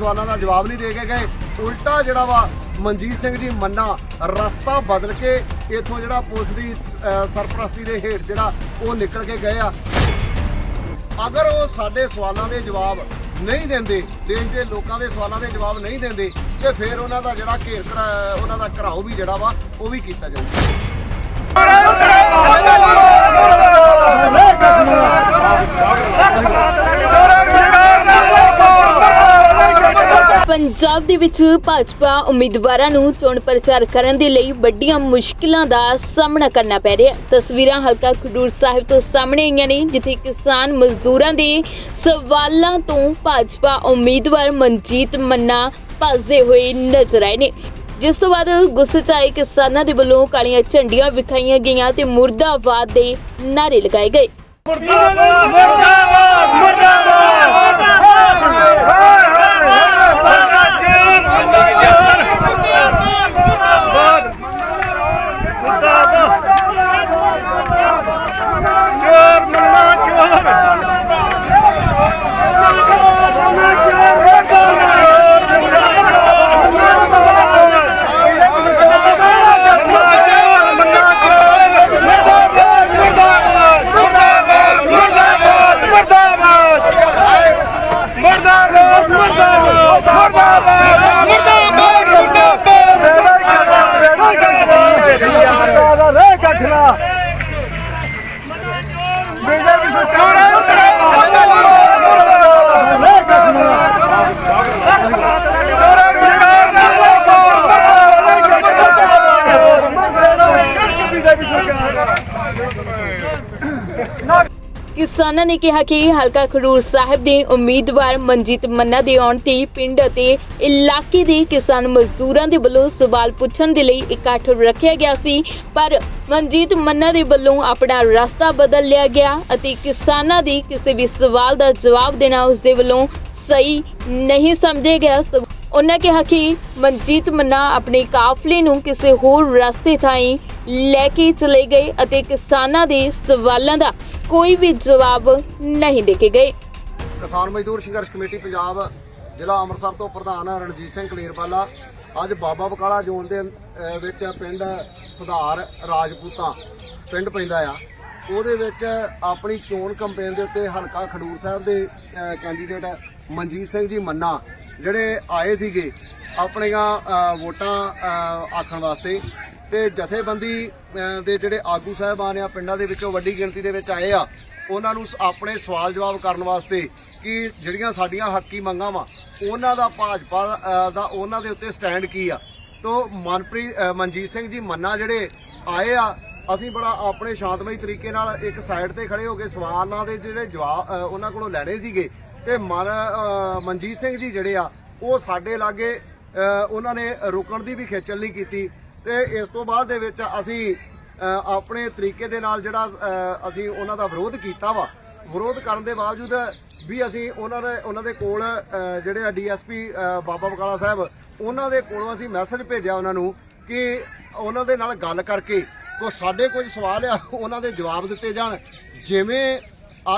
ਸਵਾਲਾਂ ਦਾ ਜਵਾਬ ਨਹੀਂ ਦੇ ਕੇ ਗਏ। ਉਲਟਾ ਜਿਹੜਾ ਵਾ, ਮਨਜੀਤ ਸਿੰਘ ਜੀ ਮੰਨਾ, ਰਸਤਾ ਬਦਲ ਕੇ ਇਥੋਂ ਜਿਹੜਾ ਪੁਲਿਸ ਦੀ ਸਰਪ੍ਰਸਤੀ ਦੇ ਹੇਠ ਜਿਹੜਾ ਉਹ ਨਿਕਲ ਕੇ ਗਏ ਆ। ਅਗਰ ਉਹ ਸਾਡੇ ਸਵਾਲਾਂ ਦੇ ਜਵਾਬ ਨਹੀਂ ਦਿੰਦੇ, ਦੇਸ਼ ਦੇ ਲੋਕਾਂ ਦੇ ਸਵਾਲਾਂ ਦੇ ਜਵਾਬ ਨਹੀਂ ਦਿੰਦੇ, ਤੇ ਫਿਰ ਉਹਨਾਂ ਦਾ ਜਿਹੜਾ ਘੇਰ ਘਰਾ, ਉਹਨਾਂ ਦਾ ਘਰਾਓ ਵੀ ਜਿਹੜਾ ਵਾ, ਉਹ ਵੀ ਕੀਤਾ ਜਾਊਗਾ ਪੰਜਾਬ ਦੇ ਵਿੱਚ ਭਾਜਪਾ ਉਮੀਦਵਾਰਾਂ ਨੂੰ ਚੋਣ ਪ੍ਰਚਾਰ ਕਰਨ ਦੇ ਲਈ ਵੱਡੀਆਂ ਮੁਸ਼ਕਿਲਾਂ ਦਾ ਸਾਹਮਣਾ ਕਰਨਾ ਪੈ ਰਿਹਾ ਹੈ। ਤਸਵੀਰਾਂ ਹਲਕਾ ਖਡੂਰ ਸਾਹਿਬ ਤੋਂ ਸਾਹਮਣੇ ਆਈਆਂ ਨੇ, ਜਿੱਥੇ ਕਿਸਾਨ ਮਜ਼ਦੂਰਾਂ ਦੇ ਸਵਾਲਾਂ ਤੋਂ ਭਾਜਪਾ ਉਮੀਦਵਾਰ ਮਨਜੀਤ ਮੰਨਾ ਭੱਜਦੇ ਹੋਏ ਨਜ਼ਰ ਆਏ ਨੇ। ਜਿਸ ਤੋਂ ਬਾਅਦ ਗੁੱਸੇ 'ਚ ਆਏ ਕਿਸਾਨਾਂ ਦੇ ਵੱਲੋਂ ਕਾਲੀਆਂ ਝੰਡੀਆਂ ਵਿਖਾਈਆਂ ਗਈਆਂ ਤੇ ਮੁਰਦਾਬਾਦ ਦੇ ਨਾਰੇ ਲਗਾਏ ਗਏ। ਕਿਸਾਨਾਂ ਨੇ ਕਿਹਾ ਕਿ ਹਲਕਾ ਖਡੂਰ ਸਾਹਿਬ ਦੇ ਉਮੀਦਵਾਰ ਮਨਜੀਤ ਮੰਨਾ ਦੇ ਆਉਣ ਤੇ ਪਿੰਡ ਅਤੇ ਇਲਾਕੇ ਦੇ ਕਿਸਾਨ ਮਜ਼ਦੂਰਾਂ ਦੇ ਵੱਲੋਂ ਸਵਾਲ ਪੁੱਛਣ ਦੇ ਲਈ ਇਕੱਠ ਰੱਖਿਆ ਗਿਆ ਸੀ। ਪਰ ਮਨਜੀਤ ਮੰਨਾ ਦੇ ਵੱਲੋਂ ਆਪਣਾ ਰਸਤਾ ਬਦਲ ਲਿਆ ਗਿਆ ਅਤੇ ਕਿਸਾਨਾਂ ਦੇ ਕਿਸੇ ਵੀ ਸਵਾਲ ਦਾ ਜਵਾਬ ਦੇਣਾ ਉਸ ਦੇ ਵੱਲੋਂ ਸਹੀ ਨਹੀਂ ਸਮਝਿਆ ਗਿਆ। ਉਹਨਾਂ ਕਿਹਾ ਕਿ ਮਨਜੀਤ ਮੰਨਾ ਆਪਣੇ ਕਾਫਲੇ ਨੂੰ ਕਿਸੇ ਹੋਰ ਰਸਤੇ ਥਾਈਂ ਲੈ ਕੇ ਚਲੇ ਗਏ ਅਤੇ ਕਿਸਾਨਾਂ ਦੇ ਸਵਾਲਾਂ ਦਾ ਕੋਈ ਵੀ ਜਵਾਬ ਨਹੀਂ ਦੇ ਕੇ ਗਏ। ਕਿਸਾਨ ਮਜ਼ਦੂਰ ਸੰਘਰਸ਼ ਕਮੇਟੀ ਪੰਜਾਬ ਜ਼ਿਲ੍ਹਾ ਅੰਮ੍ਰਿਤਸਰ ਤੋਂ ਪ੍ਰਧਾਨ ਰਣਜੀਤ ਸਿੰਘ ਕਲੇਰਵਾਲਾ, ਅੱਜ ਬਾਬਾ ਬਕਾਲਾ ਜ਼ੋਨ ਦੇ ਵਿੱਚ ਪਿੰਡ ਸੁਧਾਰ ਰਾਜਪੂਤਾਂ, ਪਿੰਡ ਪੈਂਦਾ ਆ। ਉਹਦੇ ਵਿੱਚ ਆਪਣੀ ਚੋਣ ਕੰਪੇਨ ਦੇ ਉੱਤੇ ਹਲਕਾ ਖਡੂਰ ਸਾਹਿਬ ਦੇ ਕੈਂਡੀਡੇਟ ਮਨਜੀਤ ਸਿੰਘ ਜੀ ਮੰਨਾ, ਜਿਹੜੇ ਆਏ ਸੀਗੇ ਆਪਣੀਆਂ ਵੋਟਾਂ ਆਖਣ ਵਾਸਤੇ। ਤੇ ਜਥੇਬੰਦੀ ਦੇ ਜਿਹੜੇ ਆਗੂ ਸਾਹਿਬਾਨ ਆ, ਪਿੰਡਾਂ ਦੇ ਵਿੱਚੋਂ ਵੱਡੀ ਗਿਣਤੀ ਦੇ ਵਿੱਚ ਆਏ ਆ, ਉਹਨਾਂ ਨੂੰ ਸ- ਆਪਣੇ ਸਵਾਲ ਜਵਾਬ ਕਰਨ ਵਾਸਤੇ ਕਿ ਜਿਹੜੀਆਂ ਸਾਡੀਆਂ ਹੱਕੀ ਮੰਗਾਂ ਵਾ, ਉਹਨਾਂ ਦਾ ਭਾਜਪਾ ਦਾ ਉਹਨਾਂ ਦੇ ਉੱਤੇ ਸਟੈਂਡ ਕੀ ਆ? ਤੋ ਮਨਪ੍ਰੀਤ ਮਨਜੀਤ ਸਿੰਘ ਜੀ ਮੰਨਾ ਜਿਹੜੇ ਆਏ ਆ, ਅਸੀਂ ਬੜਾ ਆਪਣੇ ਸ਼ਾਂਤਮਈ ਤਰੀਕੇ ਨਾਲ ਇੱਕ ਸਾਈਡ ਤੇ ਖੜੇ ਹੋ ਕੇ ਸਵਾਲਾਂ ਦੇ ਜਿਹੜੇ ਜਵਾਬ ਉਹਨਾਂ ਕੋਲੋਂ ਲੈਣੇ ਸੀਗੇ। ਤੇ ਮਨ ਮਨਜੀਤ ਸਿੰਘ ਜੀ ਜਿਹੜੇ ਆ, ਉਹ ਸਾਡੇ ਲਾਗੇ ਉਹਨਾਂ ਨੇ ਰੁਕਣ ਦੀ ਵੀ ਖੇਚਲ ਨਹੀਂ ਕੀਤੀ। ਤੇ ਇਸ ਤੋਂ ਬਾਅਦ ਦੇ ਵਿੱਚ ਅਸੀਂ ਆਪਣੇ ਤਰੀਕੇ ਦੇ ਨਾਲ ਜਿਹੜਾ ਅਸੀਂ ਉਹਨਾਂ ਦਾ ਵਿਰੋਧ ਕੀਤਾ ਵਾ। ਵਿਰੋਧ ਕਰਨ ਦੇ ਬਾਵਜੂਦ ਵੀ ਅਸੀਂ ਉਹਨਾਂ ਦੇ ਉਹਨਾਂ ਦੇ ਕੋਲ ਜਿਹੜੇ ਆ ਡੀਐਸਪੀ ਬਾਬਾ ਬਕਾਲਾ ਸਾਹਿਬ, ਉਹਨਾਂ ਦੇ ਕੋਲੋਂ ਅਸੀਂ ਮੈਸੇਜ ਭੇਜਿਆ ਉਹਨਾਂ ਨੂੰ ਕਿ ਉਹਨਾਂ ਦੇ ਨਾਲ ਗੱਲ ਕਰਕੇ ਕੋ ਸਾਡੇ ਕੁਝ ਸਵਾਲ ਆ, ਉਹਨਾਂ ਦੇ ਜਵਾਬ ਦਿੱਤੇ ਜਾਣ। ਜਿਵੇਂ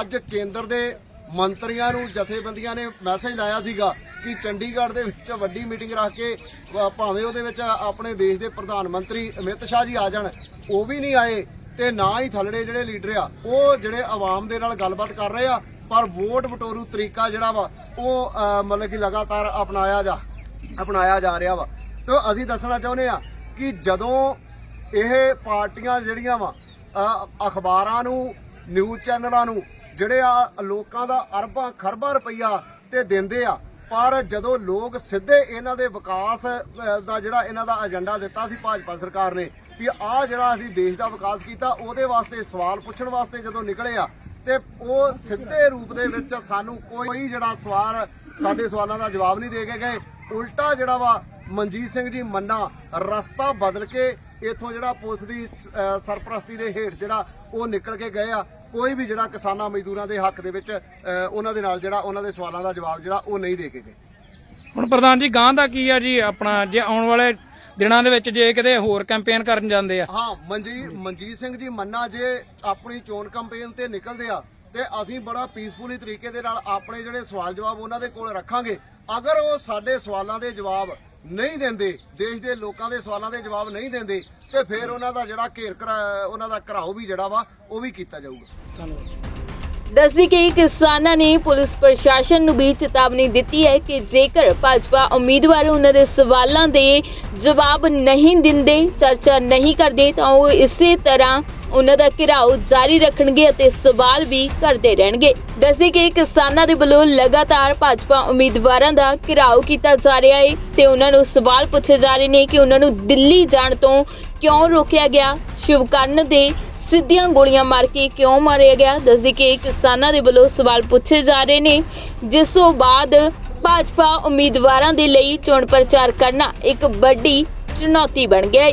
ਅੱਜ ਕੇਂਦਰ ਦੇ ਮੰਤਰੀਆਂ ਨੂੰ ਜਥੇਬੰਦੀਆਂ ਨੇ ਮੈਸੇਜ ਲਾਇਆ ਸੀਗਾ ਕਿ ਚੰਡੀਗੜ੍ਹ ਦੇ ਵਿੱਚ ਵੱਡੀ ਮੀਟਿੰਗ ਰੱਖ ਕੇ ਭਾਵੇਂ ਉਹਦੇ ਵਿੱਚ ਆਪਣੇ ਦੇਸ਼ ਦੇ ਪ੍ਰਧਾਨ ਮੰਤਰੀ ਅਮਿਤ ਸ਼ਾਹ ਜੀ ਆ ਜਾਣ, ਉਹ ਵੀ ਨਹੀਂ ਆਏ ਤੇ ਨਾ ਹੀ ਥੱਲੜੇ ਜਿਹੜੇ ਲੀਡਰ ਆ, ਉਹ ਜਿਹੜੇ ਆਵਾਮ ਦੇ ਨਾਲ ਗੱਲਬਾਤ ਕਰ ਰਹੇ ਆ, ਪਰ ਵੋਟ ਵਟੋਰੂ ਤਰੀਕਾ ਜਿਹੜਾ ਵਾ, ਉਹ ਮਤਲਬ ਕਿ ਲਗਾਤਾਰ ਅਪਣਾਇਆ ਜਾ ਅਪਣਾਇਆ ਜਾ ਰਿਹਾ ਵਾ। ਤੇ ਅਸੀਂ ਦੱਸਣਾ ਚਾਹੁੰਦੇ ਆ ਕਿ ਜਦੋਂ ਇਹ ਪਾਰਟੀਆਂ ਜਿਹੜੀਆਂ ਵਾ ਅਖਬਾਰਾਂ ਨੂੰ, ਨਿਊਜ਼ ਚੈਨਲਾਂ ਨੂੰ, ਜਿਹੜੇ ਆ ਲੋਕਾਂ ਦਾ ਅਰਬਾਂ ਖਰਬਾਂ ਰੁਪਈਆ ਤੇ ਦਿੰਦੇ ਆ ਪਰ ਜਦੋਂ ਲੋਕ ਸਿੱਧੇ ਇਹਨਾਂ ਦੇ ਵਿਕਾਸ ਦਾ ਜਿਹੜਾ ਇਹਨਾਂ ਦਾ ਏਜੰਡਾ ਦਿੱਤਾ ਸੀ ਭਾਜਪਾ ਸਰਕਾਰ ਨੇ ਵੀ ਆਹ ਜਿਹੜਾ ਅਸੀਂ ਦੇਸ਼ ਦਾ ਵਿਕਾਸ ਕੀਤਾ, ਉਹਦੇ ਵਾਸਤੇ ਸਵਾਲ ਪੁੱਛਣ ਵਾਸਤੇ ਜਦੋਂ ਨਿਕਲੇ ਆ, ਤੇ ਉਹ ਸਿੱਧੇ ਰੂਪ ਦੇ ਵਿੱਚ ਸਾਨੂੰ ਕੋਈ ਜਿਹੜਾ ਸਵਾਲ, ਸਾਡੇ ਸਵਾਲਾਂ ਦਾ ਜਵਾਬ ਨਹੀਂ ਦੇ ਕੇ ਗਏ। ਉਲਟਾ ਜਿਹੜਾ ਵਾ ਮਨਜੀਤ ਸਿੰਘ ਜੀ ਮੰਨਾ ਰਸਤਾ ਬਦਲ ਕੇ ਇਥੋਂ ਜਿਹੜਾ ਪੁਲਿਸ ਦੀ ਸਰਪ੍ਰਸਤੀ ਦੇ ਹੇਠ ਜਿਹੜਾ ਉਹ ਨਿਕਲ ਕੇ ਗਏ ਆ। ਕੋਈ ਵੀ ਜਿਹੜਾ ਕਿਸਾਨਾਂ ਮਜ਼ਦੂਰਾਂ ਦੇ ਹੱਕ ਦੇ ਵਿੱਚ ਉਹਨਾਂ ਦੇ ਨਾਲ ਜਿਹੜਾ ਉਹਨਾਂ ਦੇ ਸਵਾਲਾਂ ਦਾ ਜਵਾਬ ਜਿਹੜਾ ਉਹ ਨਹੀਂ ਦੇ ਕੇ ਗਏ। ਹੁਣ ਪ੍ਰਧਾਨ ਜੀ ਗਾਂ ਦਾ ਕੀ ਆ ਜੀ? ਆਪਣਾ ਜੇ ਆਉਣ ਵਾਲੇ ਦਿਨਾਂ ਦੇ ਵਿੱਚ ਜੇ ਕਿਤੇ ਹੋਰ ਕੈਂਪੇਨ ਕਰਨ ਜਾਂਦੇ ਆ। ਹਾਂ ਮਨਜੀ ਮਨਜੀਤ ਸਿੰਘ ਜੀ ਮੰਨਾ ਜੇ ਆਪਣੀ ਚੋਣ ਕੰਪੇਨ ਤੇ ਨਿਕਲਦੇ ਆ ਤੇ ਅਸੀਂ ਬੜਾ ਪੀਸਫੁਲੀ ਤਰੀਕੇ ਦੇ ਨਾਲ ਆਪਣੇ ਜਿਹੜੇ ਸਵਾਲ ਜਵਾਬ ਉਹਨਾਂ ਦੇ ਕੋਲ ਰੱਖਾਂਗੇ। ਅਗਰ ਉਹ ਸਾਡੇ ਸਵਾਲਾਂ ਦੇ ਜਵਾਬ ਨਹੀਂ ਦਿੰਦੇ। ਦੇਸ਼ ਦੇ ਲੋਕਾਂ ਦੇ ਸਵਾਲਾਂ ਦੇ ਜਵਾਬ ਨਹੀਂ ਦਿੰਦੇ ਤੇ ਫਿਰ ਉਹਨਾਂ ਦਾ ਜਿਹੜਾ ਘੇਰ ਉਹਨਾਂ ਦਾ ਘਰਾਓ ਵੀ ਜਿਹੜਾ ਵਾ, ਉਹ ਵੀ ਕੀਤਾ ਜਾਊਗਾ। ਧੰਨਵਾਦ। ਦੱਸੀ ਕਿ ਕਿਸਾਨਾਂ ਨੇ ਪੁਲਿਸ ਪ੍ਰਸ਼ਾਸਨ ਨੂੰ ਵੀ ਚੇਤਾਵਨੀ ਦਿੱਤੀ ਹੈ ਕਿ ਜੇਕਰ ਭਾਜਪਾ ਉਮੀਦਵਾਰ ਉਹਨਾਂ ਦੇ ਸਵਾਲਾਂ ਦੇ ਜਵਾਬ ਨਹੀਂ ਦਿੰਦੇ, ਚਰਚਾ ਨਹੀਂ ਕਰਦੇ, ਤਾਂ ਉਹ ਇਸੇ ਤਰ੍ਹਾਂ ਉਹਨਾਂ ਦਾ ਘਿਰਾਓ ਜਾਰੀ ਰੱਖਣਗੇ ਅਤੇ ਸਵਾਲ ਵੀ ਕਰਦੇ ਰਹਿਣਗੇ। ਦੱਸੀ ਕਿ ਕਿਸਾਨਾਂ ਦੇ ਵੱਲੋਂ ਲਗਾਤਾਰ ਭਾਜਪਾ ਉਮੀਦਵਾਰਾਂ ਦਾ ਘਿਰਾਓ ਕੀਤਾ ਜਾ ਰਿਹਾ ਹੈ ਤੇ ਉਹਨਾਂ ਨੂੰ ਸਵਾਲ ਪੁੱਛੇ ਜਾ ਰਹੇ ਨੇ ਕਿ ਉਹਨਾਂ ਨੂੰ ਦਿੱਲੀ ਜਾਣ ਤੋਂ ਕਿਉਂ ਰੋਕਿਆ ਗਿਆ? ਸ਼ਿਵਕਰਨ ਦੇ ਸਿੱਧੀਆਂ ਗੋਲੀਆਂ ਮਾਰ ਕੇ ਕਿਉਂ ਮਾਰਿਆ ਗਿਆ? ਦੱਸਦੀ ਕਿ ਕਿਸਾਨਾਂ ਦੇ ਵੱਲੋਂ ਸਵਾਲ ਪੁੱਛੇ ਜਾ ਰਹੇ ਨੇ। ਜਿਸ ਤੋਂ ਬਾਅਦ ਭਾਜਪਾ ਉਮੀਦਵਾਰਾਂ ਦੇ ਲਈ ਚੋਣ ਪ੍ਰਚਾਰ ਕਰਨਾ ਇੱਕ ਵੱਡੀ ਚੁਣੌਤੀ ਬਣ ਗਿਆ ਹੈ